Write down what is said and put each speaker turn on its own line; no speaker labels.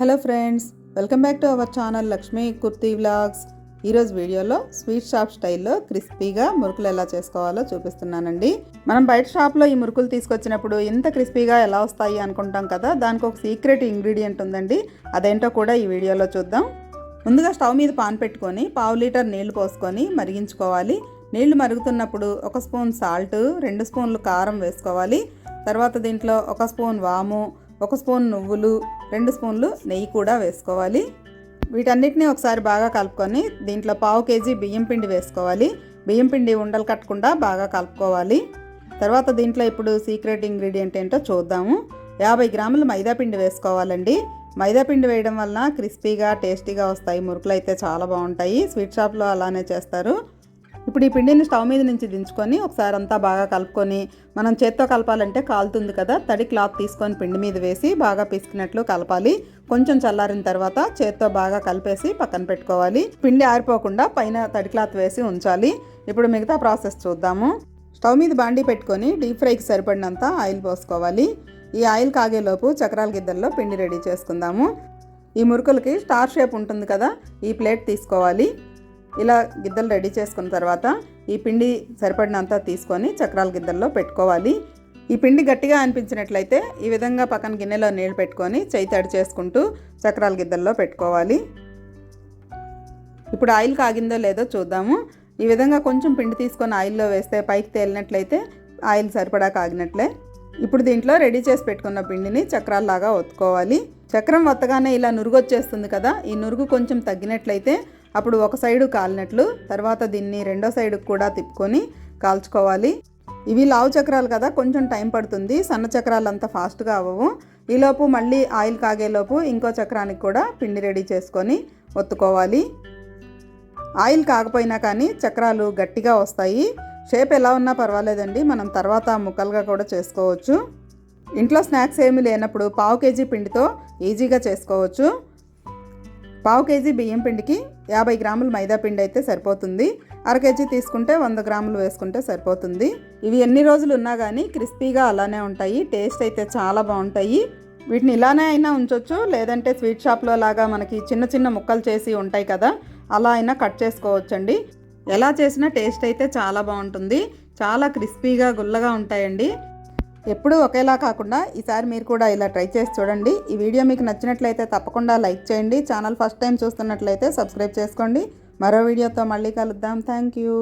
Hello friends welcome back to our channel Lakshmi kurti vlogs. ఈరోజు వీడియోలో sweet shop స్టైల్లో క్రిస్పీగా మురుకులు ఎలా చేసుకోవాలో చూపిస్తున్నానండి. మనం బయట షాప్లో ఈ మురుకులు తీసుకొచ్చినప్పుడు ఇంత క్రిస్పీగా ఎలా వస్తాయి అనుకుంటాం కదా దానికి ఒక సీక్రెట్ ఇంగ్రీడియంట్ ఉందండి. అదేంటో కూడా ఈ వీడియోలో చూద్దాం. ముందుగా స్టవ్ మీద పాన్ పెట్టుకొని పావు లీటర్ నీళ్ళు పోసుకొని మరిగించుకోవాలి. నీళ్ళు మరుగుతున్నప్పుడు ఒక స్పూన్ సాల్ట్ రెండు స్పూన్లు కారం వేసుకోవాలి. తర్వాత దీంట్లో ఒక స్పూన్ వాము ఒక స్పూన్ నువ్వులు రెండు స్పూన్లు నెయ్యి కూడా వేసుకోవాలి. వీటన్నిటిని ఒకసారి బాగా కలుపుకొని దీంట్లో పావు కేజీ బియ్యం పిండి వేసుకోవాలి. బియ్యం పిండి ఉండలు కట్టకుండా బాగా కలుపుకోవాలి. తర్వాత దీంట్లో ఇప్పుడు సీక్రెట్ ఇంగ్రీడియంట్ ఏంటో చూద్దాము. యాభై గ్రాములు మైదా పిండి వేసుకోవాలండి. మైదా పిండి వేయడం వలన క్రిస్పీగా టేస్టీగా వస్తాయి. మురుకులు అయితే చాలా బాగుంటాయి. స్వీట్ షాప్లో అలానే చేస్తారు. ఇప్పుడు ఈ పిండిని స్టవ్ మీద నుంచి దించుకొని ఒకసారి అంతా బాగా కలుపుకొని మనం చేత్తో కలపాలంటే కాలుతుంది కదా తడి క్లాత్ తీసుకొని పిండి మీద వేసి బాగా పిసికినట్లు కలపాలి. కొంచెం చల్లారిన తర్వాత చేత్తో బాగా కలిపేసి పక్కన పెట్టుకోవాలి. పిండి ఆరిపోకుండా పైన తడి క్లాత్ వేసి ఉంచాలి. ఇప్పుడు మిగతా ప్రాసెస్ చూద్దాము. స్టవ్ మీద బాండీ పెట్టుకొని డీప్ ఫ్రైకి సరిపడినంత ఆయిల్ పోసుకోవాలి. ఈ ఆయిల్ కాగేలోపు చక్రాల గిద్దల్లో పిండి రెడీ చేసుకుందాము. ఈ మురుకులకి స్టార్ షేప్ ఉంటుంది కదా ఈ ప్లేట్ తీసుకోవాలి. ఇలా గిద్దలు రెడీ చేసుకున్న తర్వాత ఈ పిండి సరిపడినంత తీసుకొని చక్రాల గిద్దల్లో పెట్టుకోవాలి. ఈ పిండి గట్టిగా అనిపించినట్లయితే ఈ విధంగా పక్కన గిన్నెలో నీళ్ళు పెట్టుకొని చేయి తడి చేసుకుంటూ చక్రాల గిద్దల్లో పెట్టుకోవాలి. ఇప్పుడు ఆయిల్ కాగిందో లేదో చూద్దాము. ఈ విధంగా కొంచెం పిండి తీసుకొని ఆయిల్లో వేస్తే పైకి తేలినట్లయితే ఆయిల్ సరిపడా కాగినట్లే. ఇప్పుడు దీంట్లో రెడీ చేసి పెట్టుకున్న పిండిని చక్రాల్లాగా ఒత్తుకోవాలి. చక్రం ఒత్తగానే ఇలా నురుగు వచ్చేస్తుంది కదా ఈ నురుగు కొంచెం తగ్గినట్లయితే అప్పుడు ఒక సైడు కాలినట్లు తర్వాత దీన్ని రెండో సైడుకి కూడా తిప్పుకొని కాల్చుకోవాలి. ఇవి లావు చక్రాలు కదా కొంచెం టైం పడుతుంది సన్న చక్రాలు అంత ఫాస్ట్గా అవ్వవు. ఈలోపు మళ్ళీ ఆయిల్ కాగేలోపు ఇంకో చక్రానికి కూడా పిండి రెడీ చేసుకొని ఒత్తుకోవాలి. ఆయిల్ కాకపోయినా కానీ చక్రాలు గట్టిగా వస్తాయి. షేప్ ఎలా ఉన్నా పర్వాలేదండి మనం తర్వాత ముక్కలుగా కూడా చేసుకోవచ్చు. ఇంట్లో స్నాక్స్ ఏమీ లేనప్పుడు పావు కేజీ పిండితో ఈజీగా చేసుకోవచ్చు. పావు కేజీ బియ్యం పిండికి యాభై గ్రాములు మైదా పిండి అయితే సరిపోతుంది. అర కేజీ తీసుకుంటే వంద గ్రాములు వేసుకుంటే సరిపోతుంది. ఇవి ఎన్ని రోజులు ఉన్నా కానీ క్రిస్పీగా అలానే ఉంటాయి. టేస్ట్ అయితే చాలా బాగుంటాయి. వీటిని ఇలానే అయినా ఉంచవచ్చు లేదంటే స్వీట్ షాప్లో లాగా మనకి చిన్న చిన్న ముక్కలు చేసి ఉంటాయి కదా అలా అయినా కట్ చేసుకోవచ్చండి. ఎలా చేసినా టేస్ట్ అయితే చాలా బాగుంటుంది. చాలా క్రిస్పీగా గుల్లగా ఉంటాయండి. ఎప్పుడూ ఒకేలా కాకుండా ఈసారి మీరు కూడా ఇలా ట్రై చేసి చూడండి. ఈ వీడియో మీకు నచ్చినట్లయితే తప్పకుండా లైక్ చేయండి. ఛానల్ ఫస్ట్ టైం చూస్తున్నట్లయితే సబ్స్క్రైబ్ చేసుకోండి. మరో వీడియోతో మళ్ళీ కలుద్దాం. Thank you.